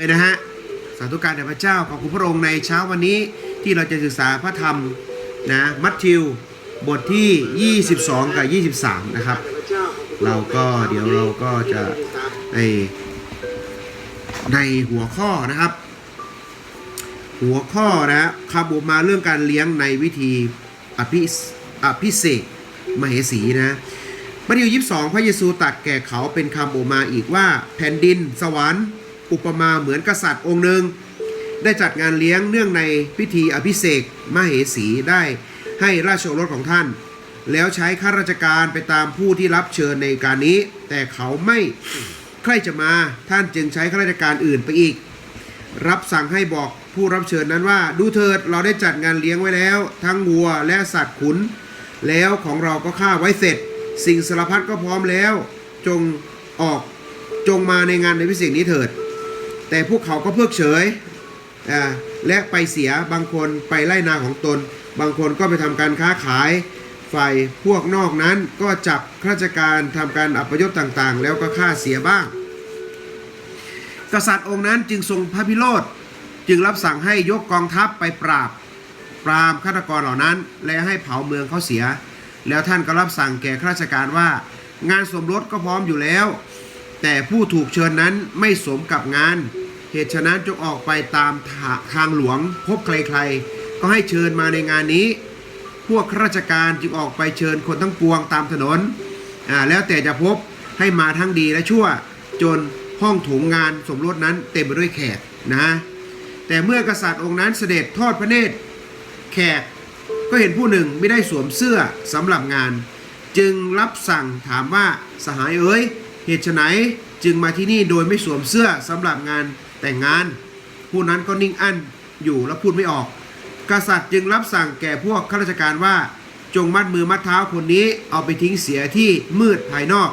เลยนะฮะสาธุการแด่พระเจ้าขอบคุณพระองค์ในเช้าวันนี้ที่เราจะศึกษาพระธรรมนะมัทธิวบทที่ 22 กับ 23 นะครับ เราก็เดี๋ยวเราก็จะในในหัวข้อนะครับ หัวข้อนะคำอุปมาเรื่องการเลี้ยงในวิธีอภิอภิเษกมเหสีนะมัทธิว 22 พระเยซูตัดแก่เขาเป็นคำอุปมาอีกว่าแผ่นดินสวรรค์ อุปมาเหมือนกษัตริย์องค์หนึ่งได้จัดงานเลี้ยงเนื่องในพิธีอภิเษกมเหสีได้ให้ราชโอรสของท่าน แล้วใช้ข้าราชการไปตามผู้ที่รับเชิญในการนี้ แต่เขาไม่ใครจะมาท่านจึงใช้ข้าราชการอื่นไปอีก รับสั่งให้บอกผู้รับเชิญนั้นว่า ดูเถิดเราได้จัดงานเลี้ยงไว้แล้ว ทั้งวัวและสัตว์ขุน แล้วของเราก็ฆ่าไว้เสร็จ สิ่งสารพัดก็พร้อมแล้ว จงออกจงมาในงานในพิเศษนี้เถิด แต่พวกเขาก็เพิกเฉยและไปเสียบางคนไปไล่นาของตน บางคนก็ไปทำการค้าขายฝ่ายพวกนอกนั้นก็จับข้าราชการทำการอัปยศต่างๆ แล้วก็ฆ่าเสียบ้าง กษัตริย์องค์นั้นจึงทรงพระพิโรธจึงรับสั่งให้ยกกองทัพไปปราบปรามฆาตกรเหล่านั้น และให้เผาเมืองเขาเสีย แล้วท่านก็รับสั่งแก่ข้าราชการว่า งานสมรสก็พร้อมอยู่แล้ว แต่ผู้ถูกเชิญนั้นไม่สมกับงาน เหตุฉะนั้นจงออกไปตามทางหลวงพบใครๆ ก็ให้เชิญมาในงานนี้ พวกข้าราชการจึงออกไปเชิญคนทั้งปวงตามถนนอ่าแล้วแต่จะพบให้มาทั้งดีและชั่ว จนห้องโถงงานสมรสนั้นเต็มไปด้วยแขกนะ แต่เมื่อกษัตริย์องค์นั้นเสด็จทอดพระเนตรแขกก็เห็นผู้หนึ่งไม่ได้สวมเสื้อสำหรับงาน จึงรับสั่งถามว่าสหายเอ๋ย เหตุไฉนจึงมาที่นี่โดยไม่สวมเสื้อสำหรับงานแต่งงาน ผู้นั้นก็นิ่งอั้นอยู่และพูดไม่ออก กษัตริย์จึงรับสั่งแก่พวกข้าราชการว่า จงมัดมือมัดเท้าคนนี้เอาไปทิ้งเสียที่มืดภายนอก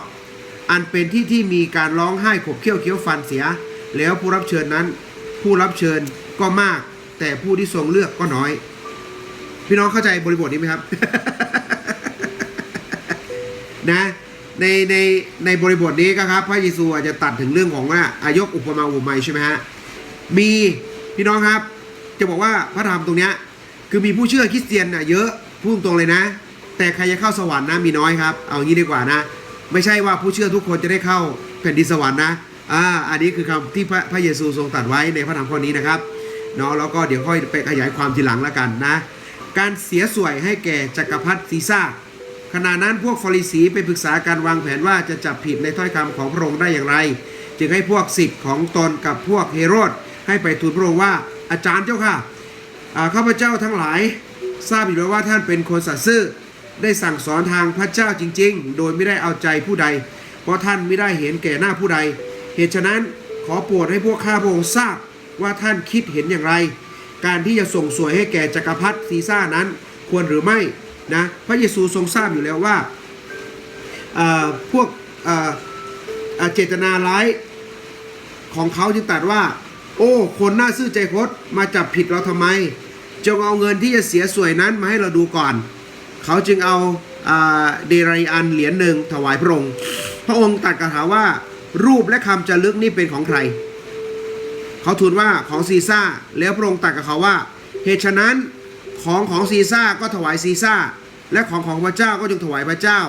อันเป็นที่ที่มีการร้องไห้ขบเคี้ยวเคี้ยวฟันเสีย แล้วผู้รับเชิญนั้น ผู้รับเชิญก็มาก แต่ผู้ที่ทรงเลือกก็น้อย พี่น้องเข้าใจบริบทนี้ไหมครับ นะ ในในในบริบทนี้ก็ครับ พระเยซูอาจจะตัดถึงเรื่องของว่าอายกอุปมาอุปไมยใช่ไหมฮะมีพี่น้องครับ จะบอกว่าพระธรรมตรงเนี้ยคือมีผู้เชื่อคริสเตียนน่ะเยอะพูดตรงเลยนะ แต่ใครจะเข้าสวรรค์นะมีน้อยครับ เอางี้ดีกว่านะ ไม่ใช่ว่าผู้เชื่อทุกคนจะได้เข้าแผ่นดินสวรรค์นะอ่าอันนี้คือคำที่พระพระเยซูทรงตรัสไว้ในพระธรรมข้อนี้นะครับเนาะแล้วก็เดี๋ยวค่อยไปขยายความทีหลังแล้วกันนะ การเสียสวยให้แก่จักรพรรดิซีซ่า ขณะนั้นพวกฟาริสีไปปรึกษาการวางแผนว่าจะจับผิดในถ้อยคำของพระองค์ได้อย่างไร จึงให้พวกสิทธิ์ของตนกับพวกเฮโรดให้ไปทูลพระองค์ว่าอาจารย์เจ้าค่ะข้าพเจ้าทั้งหลาย ทราบอยู่แล้วว่าท่านเป็นคนสัตย์ซื่อได้สั่งสอนทางพระเจ้าจริง ๆ โดยไม่ได้เอาใจผู้ใด เพราะท่านไม่ได้เห็นแก่หน้าผู้ใด เหตุฉะนั้นขอโปรดให้พวกข้าพระองค์ทราบว่าท่านคิดเห็นอย่างไร การที่จะส่งสวยให้แก่จักรพรรดิซีซ่านั้น ควรหรือไม่ นะพระเยซูทรงทราบอยู่แล้วว่าพวกเจตนาร้ายของเขาจึงตรัสว่า โอ้ คนน่าซื่อใจคดมาจับผิดเราทำไมจงเอาเงินที่จะเสียสวยนั้นมาให้เราดูก่อน เขาจึงเอาเดรัยอันเหรียญหนึ่งถวายพระองค์ พระองค์ตรัสกระถาว่ารูปและคำจะลึกนี่เป็นของใคร เขาทูลว่าของซีซ่าแล้วพระองค์ตรัสกับเขาว่าเหตุฉะนั้น ของของซีซ่าก็ถวายซีซ่า และของของพระเจ้าก็จงถวายพระเจ้า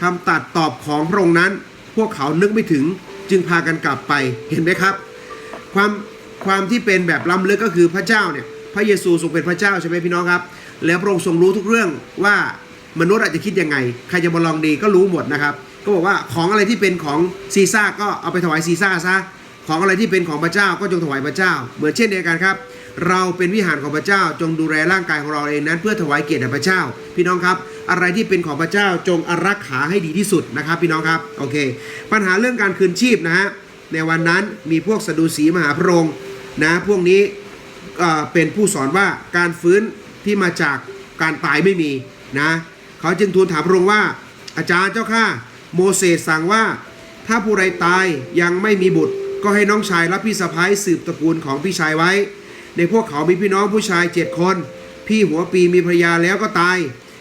คำตัดตอบของพระองค์นั้น พวกเขานึกไม่ถึงจึงพากันกลับไปเห็นไหมครับ ความความที่เป็นแบบล้ำลึกก็คือพระเจ้าเนี่ยพระเยซูทรงเป็นพระเจ้าใช่ไหมพี่น้องครับ แล้วพระองค์ทรงรู้ทุกเรื่องว่ามนุษย์อาจจะคิดยังไง ใครจะมาลองดีก็รู้หมดนะครับ ก็บอกว่าของอะไรที่เป็นของซีซ่าก็เอาไปถวายซีซ่าซะของอะไรที่เป็นของพระเจ้าก็จงถวายพระเจ้า เหมือนเช่นเดียวกันครับ เราเป็นวิหารของพระเจ้าจงดูแลร่างกายของเราเองนั้น เพื่อถวายเกียรติแด่พระเจ้า พี่น้องครับ อะไรที่เป็นของพระเจ้าจงอารักขาให้ดีที่สุดนะครับ พี่น้องครับโอเค ปัญหาเรื่องการคืนชีพนะฮะในวันนั้นมีพวกสะดูสีมหาพระองค์นะพวกนี้เป็นผู้สอนว่าการฟื้นที่มาจากการตายไม่มีนะเขาจึงทูลถามพระองค์ว่าอาจารย์เจ้าข้าโมเสสสั่งว่าถ้าผู้ใดตายยังไม่มีบุตร ก็ให้น้องชายรับพี่สะพ้ายสืบตระกูลของพี่ชายไว้ ในพวกเขามีพี่น้องผู้ชายเจ็ดคน พี่หัวปีมีภรรยาแล้วก็ตาย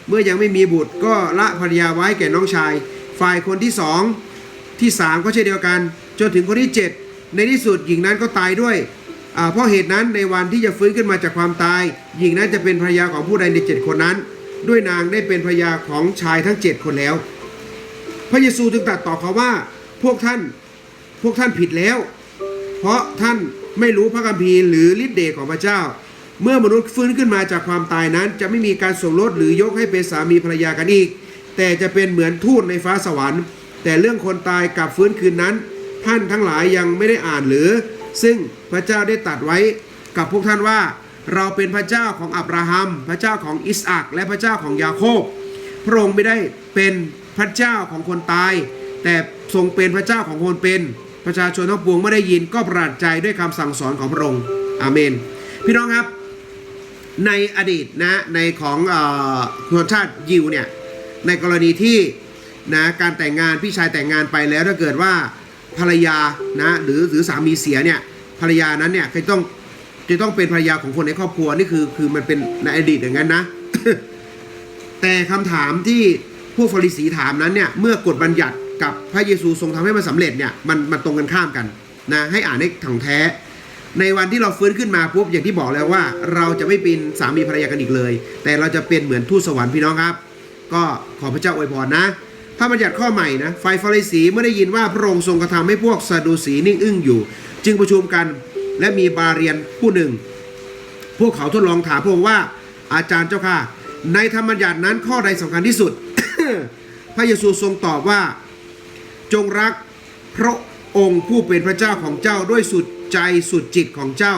เมื่อยังไม่มีบุตรก็ละภรรยาไว้แก่น้องชาย ฝ่ายคนที่สองที่สามก็เช่นเดียวกัน จนถึงคนที่เจ็ดในที่สุดหญิงนั้นก็ตายด้วยเพราะเหตุนั้นในวันที่จะฟื้นขึ้นมาจากความตาย หญิงนั้นจะเป็นภรรยาของผู้ใดในเจ็ดคนนั้น ด้วยนางได้เป็นภรรยาของชายทั้งเจ็ดคนแล้ว พระเยซูจึงตรัสต่อเขาว่าพวกท่านพวกท่านผิดแล้ว เพราะท่าน ไม่รู้พระคัมภีร์หรือฤทธิเดชของพระเจ้า เมื่อมนุษย์ฟื้นขึ้นมาจากความตายนั้น จะไม่มีการส่งลดหรือยกให้เป็นสามีภรรยากันอีก แต่จะเป็นเหมือนทูตในฟ้าสวรรค์ แต่เรื่องคนตายกับฟื้นคืนนั้น ท่านทั้งหลายยังไม่ได้อ่านหรือ ซึ่งพระเจ้าได้ตัดไว้กับพวกท่านว่า เราเป็นพระเจ้าของอับราฮัม พระเจ้าของอิสอักและพระเจ้าของยาโคบพระองค์ไม่ได้เป็นพระเจ้าของคนตาย แต่ทรงเป็นพระเจ้าของคนเป็น ประชาชนทั้งปวงไม่ได้ยินก็ประหลาดใจด้วยคำสั่งสอนของพระองค์อาเมน พี่น้องครับในอดีตนะในของชนชาติยิวเนี่ยในกรณีที่นะการแต่งงานพี่ชายแต่งงานไปแล้วถ้าเกิดว่าภรรยานะหรือหรือสามีเสียเนี่ยภรรยานั้นเนี่ยจะต้องจะต้องเป็นภรรยาของคนในครอบครัวนี่คือคือมันเป็นในอดีตอย่างนั้นนะ แต่คำถามที่ผู้ฟาริสีถามนั้นเนี่ยเมื่อกฎบัญญัติ กับพระเยซูทรงทำให้มันสำเร็จเนี่ยมันมันตรงกันข้ามกันนะให้อ่านให้ถ่องแท้ ในวันที่เราฟื้นขึ้นมาปุ๊บอย่างที่บอกแล้วว่า เราจะไม่เป็นสามีภรรยากันอีกเลย แต่เราจะเป็นเหมือนทูตสวรรค์พี่น้องครับ ก็ขอพระเจ้าอวยพรนะพระบัญญัติข้อใหม่นะไฟฟาริสีเมื่อได้ยินว่าพระองค์ทรงกระทำให้พวกซาดูสีนิ่งอึ้งอยู่ จึงประชุมกันและมีบาเรียนผู้หนึ่ง พวกเขาทดลองถามพระองค์ว่าอาจารย์เจ้าค่ะ ในธรรมบัญญัตินั้นข้อใดสำคัญที่สุด พระเยซูทรงตอบว่า จงรักพระองค์ผู้เป็นพระเจ้าของเจ้าด้วยสุดใจสุดจิตของเจ้า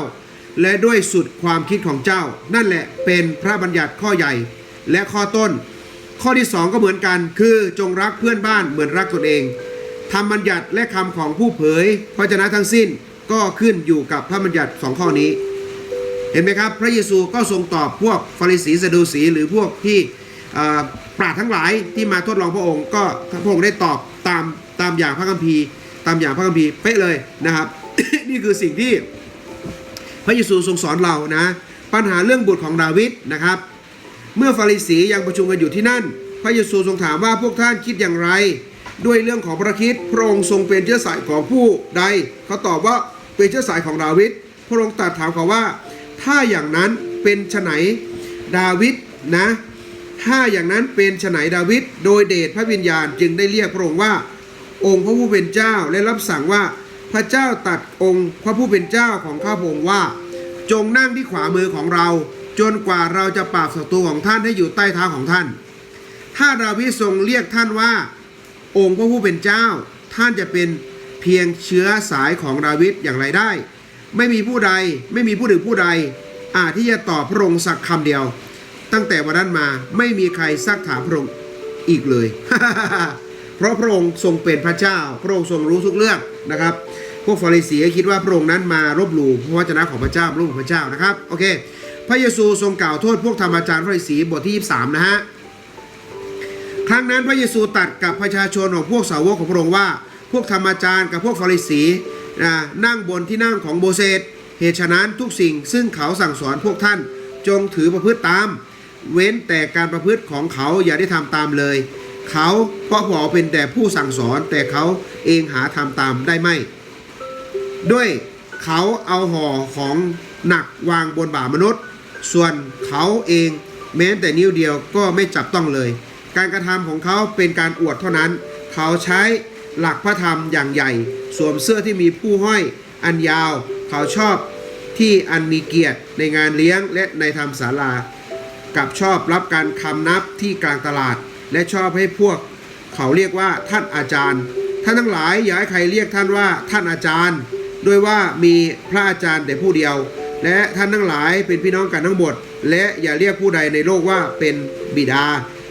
และด้วยสุดความคิดของเจ้า นั่นแหละเป็นพระบัญญัติข้อใหญ่และข้อต้น ข้อที่สองก็เหมือนกัน คือจงรักเพื่อนบ้านเหมือนรักตนเองทำบัญญัติและคำของผู้เผยพระชนะทั้งสิ้นก็ขึ้นอยู่กับพระบัญญัติสองข้อนี้ เห็นไหมครับ พระเยซูก็ทรงตอบพวกฟาริสีสะดูสีหรือพวกที่ปราดทั้งหลายที่มาทดลองพระองค์ก็พระองค์ได้ตอบตาม ตามอย่างพระคัมภีร์ ตามอย่างพระคัมภีร์เป๊ะเลยนะครับ นี่คือสิ่งที่พระเยซูทรงสอนเรานะ ปัญหาเรื่องบุตรของดาวิดนะครับ เมื่อฟาริสียังประชุมกันอยู่ที่นั่น พระเยซูทรงถามว่าพวกท่านคิดอย่างไร ด้วยเรื่องของพระคิดพระองค์ทรงเป็นเชื้อสายของผู้ใด เขาตอบว่าเป็นเชื้อสายของดาวิดพระองค์ตรัสถามเขาว่า ถ้าอย่างนั้นเป็นฉไนดาวิดนะถ้าอย่างนั้นเป็นฉไหนดาวิดโดยเดชพระวิญญาณจึงได้เรียกพระองค์ว่า องค์พระผู้เป็นเจ้าและรับสั่งว่าพระเจ้าตัดองค์พระผู้เป็นเจ้าของข้าพงว่า จงนั่งที่ขวามือของเรา จนกว่าเราจะปราบศัตรูของท่านให้อยู่ใต้เท้าของท่าน ถ้าดาวิดทรงเรียกท่านว่า องค์พระผู้เป็นเจ้า ท่านจะเป็นเพียงเชื้อสายของดาวิดอย่างไรได้ ไม่มีผู้ใดไม่มีผู้หนึ่งผู้ใด อาจที่จะตอบพระองค์สักคำเดียว ตั้งแต่วันนั้นมาไม่มีใครซักถามพระองค์อีกเลย เพราะพระองค์ทรงเป็นพระเจ้า พระองค์ทรงรู้ทุกเรื่องนะครับ พวกฟาริสีคิดว่าพระองค์นั้นมารบหลู่พระวจนะของพระเจ้ารูปของพระเจ้านะครับโอเค พระเยซูทรงกล่าวโทษพวกธรรมอาจารย์ฟาริสีบทที่23นะฮะครั้งนั้นพระเยซูตัดกับประชาชนของพวกสาวกของพระองค์ว่า พวกธรรมอาจารย์กับพวกฟาริสีนะนั่งบนที่นั่งของโบเซตเหตุฉะนั้นทุกสิ่งซึ่งเขาสั่งสอนพวกท่านจงถือประพฤติตาม เว้นแต่การประพฤติของเขาอย่าได้ทำตามเลย เขาเพราะพอเป็นแต่ผู้สั่งสอนแต่เขาเองหาทำตามได้ไม่ ด้วยเขาเอาห่อของหนักวางบนบ่ามนุษย์ ส่วนเขาเองแม้แต่นิ้วเดียวก็ไม่จับต้องเลย การกระทำของเขาเป็นการอวดเท่านั้น เขาใช้หลักพระธรรมอย่างใหญ่ สวมเสื้อที่มีผู้ห้อยอันยาว เขาชอบที่อันมีเกียรติในงานเลี้ยงและในธรรมศาลา กับชอบรับการคำนับที่กลางตลาด และชอบให้พวกเขาเรียกว่าท่านอาจารย์ ท่านทั้งหลายอย่าให้ใครเรียกท่านว่าท่านอาจารย์ ด้วยว่ามีพระอาจารย์แต่ผู้เดียว และท่านทั้งหลายเป็นพี่น้องกันทั้งหมด และอย่าเรียกผู้ใดในโลกว่าเป็นบิดา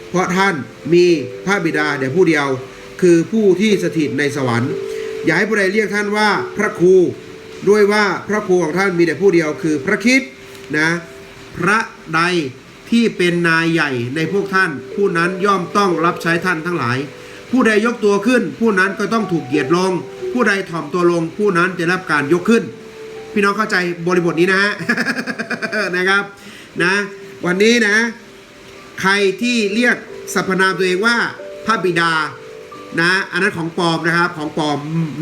เพราะท่านมีพระบิดาแต่ผู้เดียว คือผู้ที่สถิตในสวรรค์ อย่าให้ผู้ใดเรียกท่านว่าพระครู ด้วยว่าพระครูของท่านมีแต่ผู้เดียว คือพระคิดนะ พระใด ที่เป็นนายใหญ่ในพวกท่าน ผู้นั้นย่อมต้องรับใช้ท่านทั้งหลาย ผู้ใดยกตัวขึ้น ผู้นั้นก็ต้องถูกเหยียดลง ผู้ใดถ่อมตัวลง ผู้นั้นจะรับการยกขึ้น พี่น้องเข้าใจบริบทนี้นะฮะนะครับนะวันนี้นะ ใครที่เรียกสรรพนามตัวเองว่าพระบิดา นะอันนั้นของปลอมนะครับของปลอม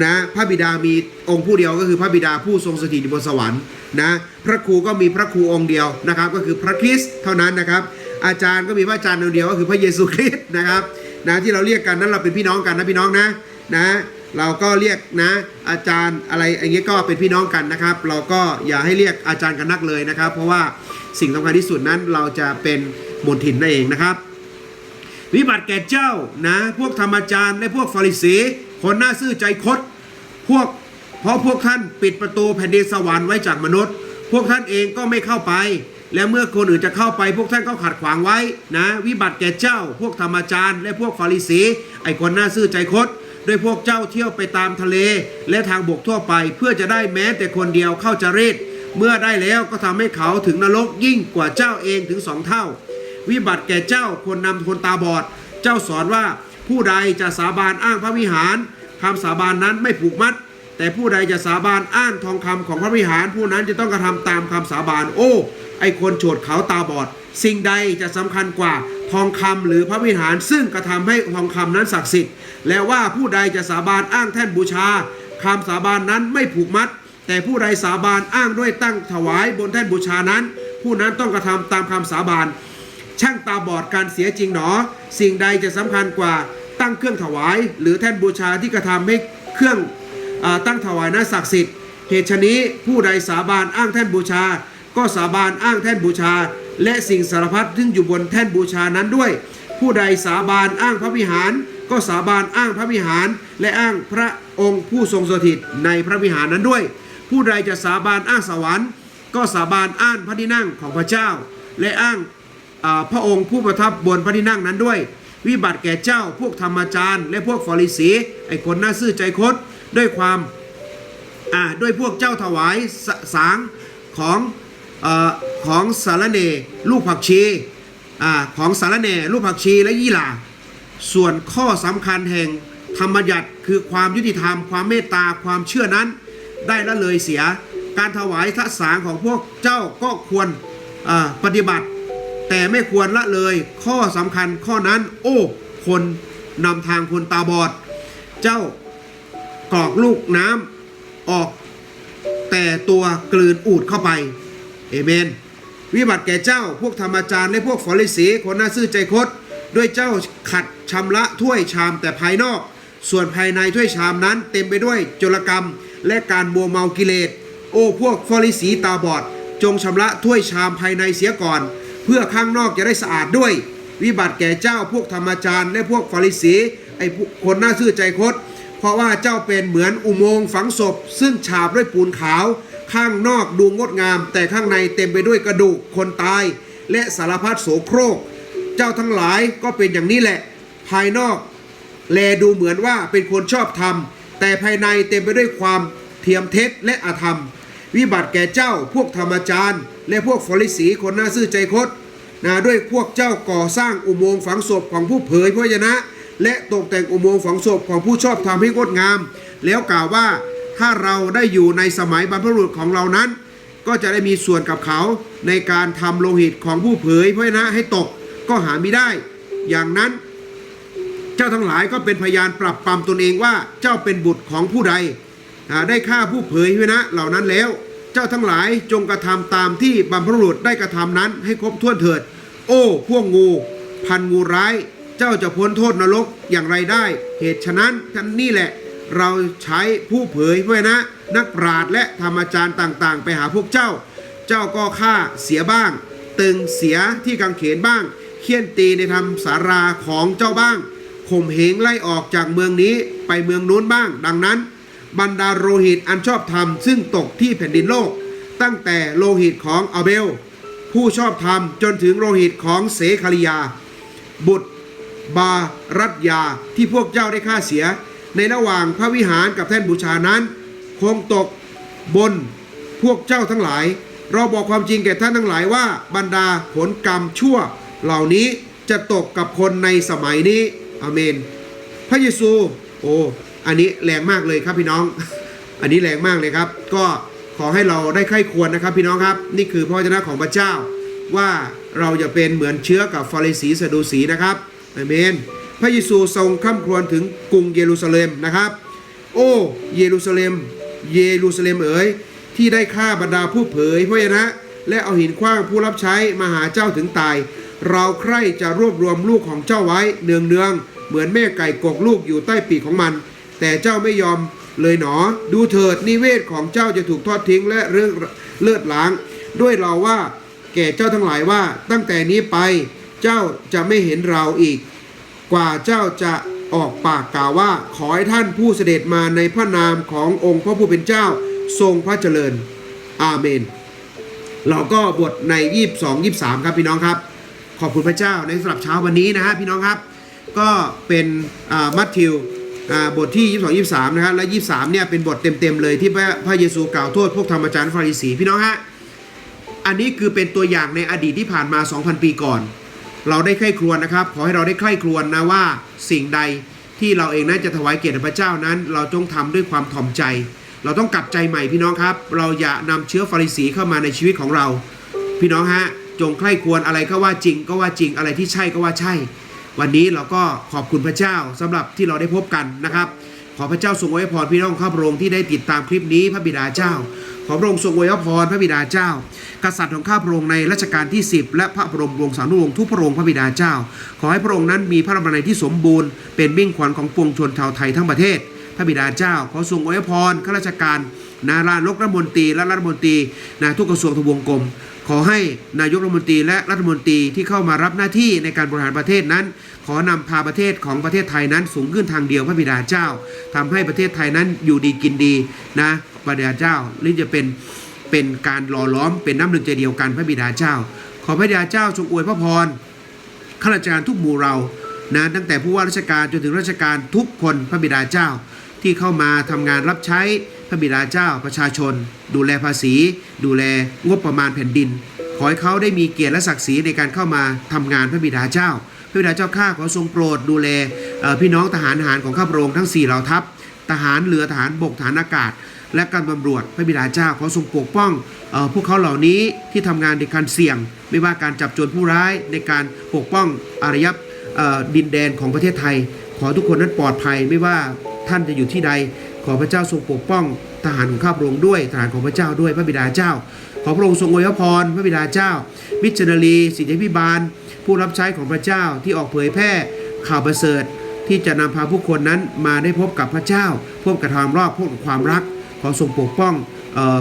นะพระบิดามีองค์ผู้เดียวก็คือพระบิดาผู้ทรงสถิตอยู่บนสวรรค์นะพระครูก็มีพระครูองค์เดียวนะครับ ก็คือพระคริสต์เท่านั้นนะครับ อาจารย์ก็มีพระอาจารย์องค์เดียวก็คือพระเยซูคริสต์นะครับนะที่เราเรียกกันนั้นเราเป็นพี่น้องกันนะพี่น้องนะนะเราก็เรียกนะอาจารย์อะไรอย่างเงี้ยก็เป็นพี่น้องกันนะครับ เราก็อย่าให้เรียกอาจารย์กันนักเลยนะครับ เพราะว่าสิ่งสำคัญที่สุดนั้นเราจะเป็นมนทินนั่นเองนะครับ วิบัติแก่เจ้านะ พวกธรรมจารย์และพวกฟาริสีคนหน้าซื่อใจคดพวกเพราะพวกท่านปิดประตูแผ่นดินสวรรค์ไว้จากมนุษย์ พวกท่านเองก็ไม่เข้าไป และเมื่อคนอื่นจะเข้าไป พวกท่านก็ขัดขวางไว้นะ วิบัติแก่เจ้า พวกธรรมจารย์และพวกฟาริสีไอ้คนหน้าซื่อใจคดโดยพวกเจ้าเที่ยวไปตามทะเล และทางบกทั่วไป เพื่อจะได้แม้แต่คนเดียวเข้าจารีตเมื่อได้แล้วก็ทำให้เขาถึงนรกยิ่งกว่าเจ้าเองถึงสองเท่า วิบัติแก่เจ้าคนนำคนตาบอด เจ้าสอนว่าผู้ใดจะสาบานอ้างพระวิหารคำสาบานนั้นไม่ผูกมัด แต่ผู้ใดจะสาบานอ้างทองคำของพระวิหาร ผู้นั้นจะต้องกระทำตามคำสาบาน โอ้ ไอคนโฉดเขาตาบอด สิ่งใดจะสำคัญกว่าทองคำหรือพระวิหาร ซึ่งกระทำให้ทองคำนั้นศักดิ์สิทธิ์ และว่าผู้ใดจะสาบานอ้างแท่นบูชาคำสาบานนั้นไม่ผูกมัด แต่ผู้ใดสาบานอ้างด้วยตั้งถวายบนแท่นบูชานั้น ผู้นั้นต้องกระทำตามคำสาบาน ช่างตาบอดการเสียจริงหนอ สิ่งใดจะสำคัญกว่าตั้งเครื่องถวาย หรือแท่นบูชาที่กระทำให้เครื่องอตั้งถวายนั้นศักดิ์สิทธิ์เหตุฉะนี้ผู้ใดสาบานอ้างแท่นบูชา ก็สาบานอ้างแท่นบูชา และสิ่งสารพัดซึ่งอยู่บนแท่นบูชานั้นด้วย ผู้ใดสาบานอ้างพระวิหาร ก็สาบานอ้างพระวิหาร และอ้างพระองค์ผู้ทรงสถิตในพระวิหารนั้นด้วย ผู้ใดจะสาบานอ้างสวรรค์ ก็สาบานอ้างพระที่นั่งของพระเจ้า และอ้าง พระองค์ผู้ประทับบนพระที่นั่งนั้นด้วย วิบัติแก่เจ้าพวกธรรมจารย์ และพวกฟาริสีไอ้คนหน้าซื่อใจคดด้วยความอ่าด้วยพวกเจ้าถวายสสางของอของสารเนลูกผักชีอ่าของสารเนลูกผักชีและยี่หร่าส่วนข้อสำคัญแห่งธรรมยัติคือความยุติธรรม ความเมตตาความเชื่อนั้น ได้ละเลยเสีย การถวายทสางของพวกเจ้าก็ควรปฏิบัติ แต่ไม่ควรละเลยข้อสำคัญข้อนั้น โอ้ คนนำทางคนตาบอด เจ้ากรอกลูกน้ำออก แต่ตัวกลืนอูดเข้าไป เอเมน วิบัติแก่เจ้าพวกธรรมจารย์และพวกฟอริสีคนน่าซื่อใจคดด้วยเจ้าขัดชำระถ้วยชามแต่ภายนอก ส่วนภายในถ้วยชามนั้นเต็มไปด้วยโจรกรรม และการมัวเมากิเลส โอ้พวกฟอริสีตาบอด จงชำระถ้วยชามภายในเสียก่อน พื่อข้างนอกจะได้สะอาดด้วย วิบัติแก่เจ้าพวกธรรมจารย์ และพวกฟาริสีไอ้คนน่าซื่อใจคดเพราะว่าเจ้าเป็นเหมือนอุโมงค์ฝังศพ ซึ่งฉาบด้วยปูนขาว ข้างนอกดูงดงาม แต่ข้างในเต็มไปด้วยกระดูกคนตาย และสารพัดโสโครก เจ้าทั้งหลายก็เป็นอย่างนี้แหละ ภายนอก แลดูเหมือนว่าเป็นคนชอบธรรม แต่ภายในเต็มไปด้วยความเทียมเท็จและอาธรรม วิบัติแก่เจ้าพวกธรรมจารย์ และพวกฟอริสีคนน่าซื่อใจคดนะด้วยพวกเจ้าก่อสร้างอุโมงค์ฝังศพของผู้เผยพระวจนะ และตกแต่งอุโมงค์ฝังศพของผู้ชอบธรรมให้งดงาม แล้วกล่าวว่าถ้าเราได้อยู่ในสมัยบรรพบุรุษของเรานั้น ก็จะได้มีส่วนกับเขาในการทำโลหิตของผู้เผยพระวจนะให้ตกก็หาไม่ได้ อย่างนั้น เจ้าทั้งหลายก็เป็นพยานปรับปรำตนเองว่าเจ้าเป็นบุตรของผู้ใด ได้ฆ่าผู้เผยพระวจนะเหล่านั้นแล้ว เจ้าทั้งหลายจงกระทำตามที่บรรพบุรุษได้กระทำนั้นให้ครบถ้วนเถิด โอ้พวกงู พันงูร้าย เจ้าจะพ้นโทษนรกอย่างไรได้ เหตุฉะนั้นท่านนี่แหละ เราใช้ผู้เผยพระวจนะ นักปราชญ์และธรรมอาจารย์ต่างๆ ไปหาพวกเจ้า เจ้าก็ฆ่าเสียบ้าง ตึงเสียที่กังเขนบ้างเคี่ยนตีในธรรมสาราของเจ้าบ้างข่มเหงไล่ออกจากเมืองนี้ไปเมืองนู้นบ้าง ดังนั้น บรรดาโลหิตอันชอบธรรมซึ่งตกที่แผ่นดินโลก ตั้งแต่โลหิตของอาเบล ผู้ชอบธรรมจนถึงโลหิตของเสคาริยา บุตรบารัตยาที่พวกเจ้าได้ฆ่าเสีย ในระหว่างพระวิหารกับแท่นบูชานั้น คงตกบนพวกเจ้าทั้งหลาย เราบอกความจริงแก่ท่านทั้งหลายว่าบรรดาผลกรรมชั่ว เหล่านี้จะตกกับคนในสมัยนี้อเมน พระเยซู โอ้ อันนี้แรงมากเลยครับพี่น้อง อันนี้แรงมากเลยครับ ก็ขอให้เราได้ไข้ควรนะครับพี่น้องครับ นี่คือพระวจนะของพระเจ้า ว่าเราจะเป็นเหมือนเชื้อกับฟาริสีสะดูสีนะครับอเมน พระเยซูทรงข้ามครวญถึงกรุงเยรูซาเล็มนะครับ โอ้เยรูซาเล็ม เยรูซาเล็มเอ๋ยที่ได้ฆ่าบรรดาผู้เผยพระวจนะ และเอาหินขว้างผู้รับใช้มาหาเจ้าถึงตาย เราใคร่จะรวบรวมลูกของเจ้าไว้เนืองเนืองเหมือนแม่ไก่กกลูกอยู่ใต้ปีกของมัน แต่เจ้าไม่ยอมเลยหนอ ดูเถิดนิเวศของเจ้าจะถูกทอดทิ้งและเรื่องเลือดล้าง ด้วยเราว่าแก่เจ้าทั้งหลายว่าตั้งแต่นี้ไปเจ้าจะไม่เห็นเราอีก กว่าเจ้าจะออกปากกล่าวว่าขอให้ท่านผู้เสด็จมาในพระนามขององค์พระผู้เป็นเจ้าทรงพระเจริญ อาเมน เราก็บทใน 22 23 ครับพี่น้องครับ ขอบคุณพระเจ้าในสำหรับเช้าวันนี้นะฮะพี่น้องครับ ก็เป็นมัทธิว บทที่ 22 23 นะฮะและ 23 เนี่ยเป็นบทเต็มๆเลยที่พระพระเยซูกล่าวโทษพวกธรรมจารย์ฟาริสีพี่น้องฮะอันนี้คือเป็นตัวอย่างในอดีตที่ผ่านมา 2,000 ปีก่อน เราได้ใคร่ครวญนะครับ ขอให้เราได้ใคร่ครวญนะว่าสิ่งใดที่เราเองนั้นจะถวายเกียรติพระเจ้านั้น เราจงทำด้วยความถ่อมใจ เราต้องกลับใจใหม่พี่น้องครับ เราอย่านำเชื้อฟาริสีเข้ามาในชีวิตของเรา พี่น้องฮะจงใคร่ครวญอะไรก็ว่าจริง ก็ว่าจริงอะไรที่ใช่ก็ว่าใช่ วันนี้เราก็ขอบคุณพระเจ้าสำหรับที่เราได้พบกันนะครับ ขอพระเจ้าทรงอวยพรพี่น้องข้าพระองค์ที่ได้ติดตามคลิปนี้พระบิดาเจ้า ขอพระองค์ทรงอวยพรพระบิดาเจ้า กษัตริย์ของข้าพระองค์ในรัชกาลที่ 10 และพระบรมวงศานุวงศ์ทุกพระองค์พระบิดาเจ้า ขอให้พระองค์นั้นมีพระบารมีที่สมบูรณ์ เป็นมิ่งขวัญของปวงชนชาวไทยทั้งประเทศ พระบิดาเจ้า ขอทรงอวยพรข้าราชการนาราลกรัฐมนตรีและรัฐมนตรีนะทุกกระทรวงทบวงกรม ขอให้นายกรัฐมนตรีและรัฐมนตรีที่เข้ามารับหน้าที่ในการบริหารประเทศนั้น ขอนำพาประเทศของประเทศไทยนั้นสูงขึ้นทางเดียวพระบิดาเจ้าทำให้ประเทศไทยนั้นอยู่ดีกินดีนะพระบิดาเจ้าหรือจะเป็นเป็นการหล่อล้อมเป็นน้ำหนึ่งใจเดียวกันพระบิดาเจ้า ขอพระบิดาเจ้าทรงอวยพระพรข้าราชการทุกหมู่เรานะตั้งแต่ผู้ว่าราชการจนถึงราชการทุกคนพระบิดาเจ้าที่เข้ามาทำงานรับใช้ พระบิดาเจ้าประชาชน ดูแลภาษี ดูแลงบประมาณแผ่นดิน ขอให้เขาได้มีเกียรติและศักดิ์ศรีในการเข้ามาทำงานพระบิดาเจ้า พระบิดาเจ้าข้าขอทรงโปรดดูแลพี่น้องทหารทหารของข้าพระองค์ทั้งสี่เหล่าทัพทหารเรือทหารบกทหารอากาศ และการตำรวจพระบิดาเจ้าขอทรงปกป้องอพวกเขาเหล่านี้ที่ทำงานในการเสี่ยง ไม่ว่าการจับโจรผู้ร้ายในการปกป้องอารยะเอ่อดินแดนของประเทศไทย ขอทุกคนนั้นปลอดภัยไม่ว่า ท่านจะอยู่ที่ใด ขอพระเจ้าทรงปกป้องทหารของข้าพระองค์ด้วยทหารของพระเจ้าด้วยพระบิดาเจ้า ขอพระองค์ทรงอวยพรพระบิดาเจ้า มิชนาลีสิทธิพิบาล ผู้รับใช้ของพระเจ้าที่ออกเผยแพร่ข่าวประเสริฐที่จะนำพาผู้คนนั้นมาได้พบกับพระเจ้าพบกับความรอบพบกับความรัก ขอทรงปกป้อง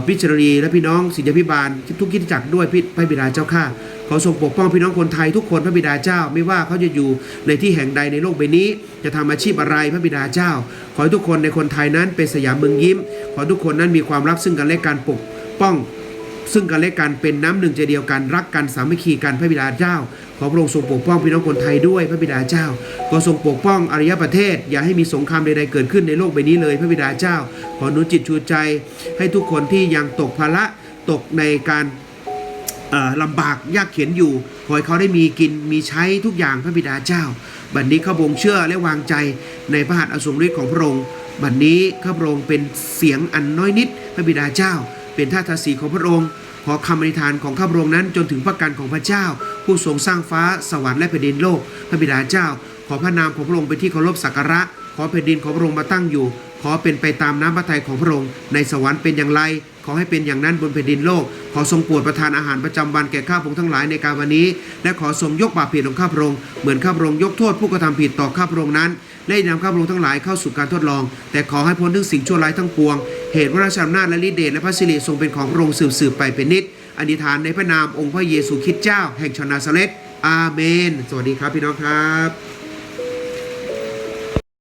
พิจารณีและพี่น้องศิษยพิบาลทุกคิดจักรด้วยพพระบิดาเจ้าข้าขอทรงปกป้องพี่น้องคนไทยทุกคนพระบิดาเจ้า ไม่ว่าเขาจะอยู่ในที่แห่งใดในโลกใบนี้ จะทำอาชีพอะไรพระบิดาเจ้า ขอให้ทุกคนในคนไทยนั้นเป็นสยามเมืองยิ้ม ขอทุกคนนั้นมีความรักซึ่งกันและกันปกป้อง ซึ่งกันและกันเป็นน้ำหนึ่งใจเดียวกันรักกันสามัคคีกันพระบิดาเจ้า ขอพระองค์ทรงปกป้องพี่น้องคนไทยด้วยพระบิดาเจ้าขอทรงปกป้องอารยประเทศ อย่าให้มีสงครามใดๆเกิดขึ้นในโลกใบนี้เลยพระบิดาเจ้า ขอหนุนจิตชูใจ ให้ทุกคนที่ยังตกภาระตกในการลำบากยากเข็นอยู่ ขอให้เขาได้มีกินมีใช้ทุกอย่างพระบิดาเจ้า บัดนนี้ข้าพงเชื่อและวางใจในพระหัตถ์อสงฤทธิ์ของพระองค์ บัดนนี้ข้าพระองค์เป็นเสียงอันน้อยนิดพระบิดาเจ้า เป็นท่าทาสีของพระองค์ ขอคำอธิษฐานของข้าพระองค์นั้นจนถึงพระกันของพระเจ้า ผู้ทรงสร้างฟ้าสวรรค์และแผ่นดินโลก พระบิดาเจ้า ขอพระนามของพระองค์เป็นที่เคารพสักการะ ขอแผ่นดินของพระองค์มาตั้งอยู่ ขอเป็นไปตามน้ำพระทัยของพระองค์ในสวรรค์เป็นอย่างไร ขอให้เป็นอย่างนั้นบนแผ่นดินโลก ขอทรงโปรดประทานอาหารประจำวันแก่ข้าพระองค์ทั้งหลายในการวันนี้ และขอทรงยกบาปผิดของข้าพระองค์เหมือนข้าพระองค์ยกโทษผู้กระทำผิดต่อข้าพระองค์นั้นและนำข้าพระองค์ทั้งหลายเข้าสู่การทดลอง แต่ขอให้พ้นทุกสิ่งชั่วร้ายทั้งปวง เหตุว่าราชอำนาจและฤทธิเดชและพระสิริทรงเป็นของพระองค์สืบสืบไปเป็นนิดอธิษฐานในพระนามองค์พระเยซูคริสต์เจ้า แห่งชนาซาเลตอาเมน สวัสดีครับพี่น้องครับ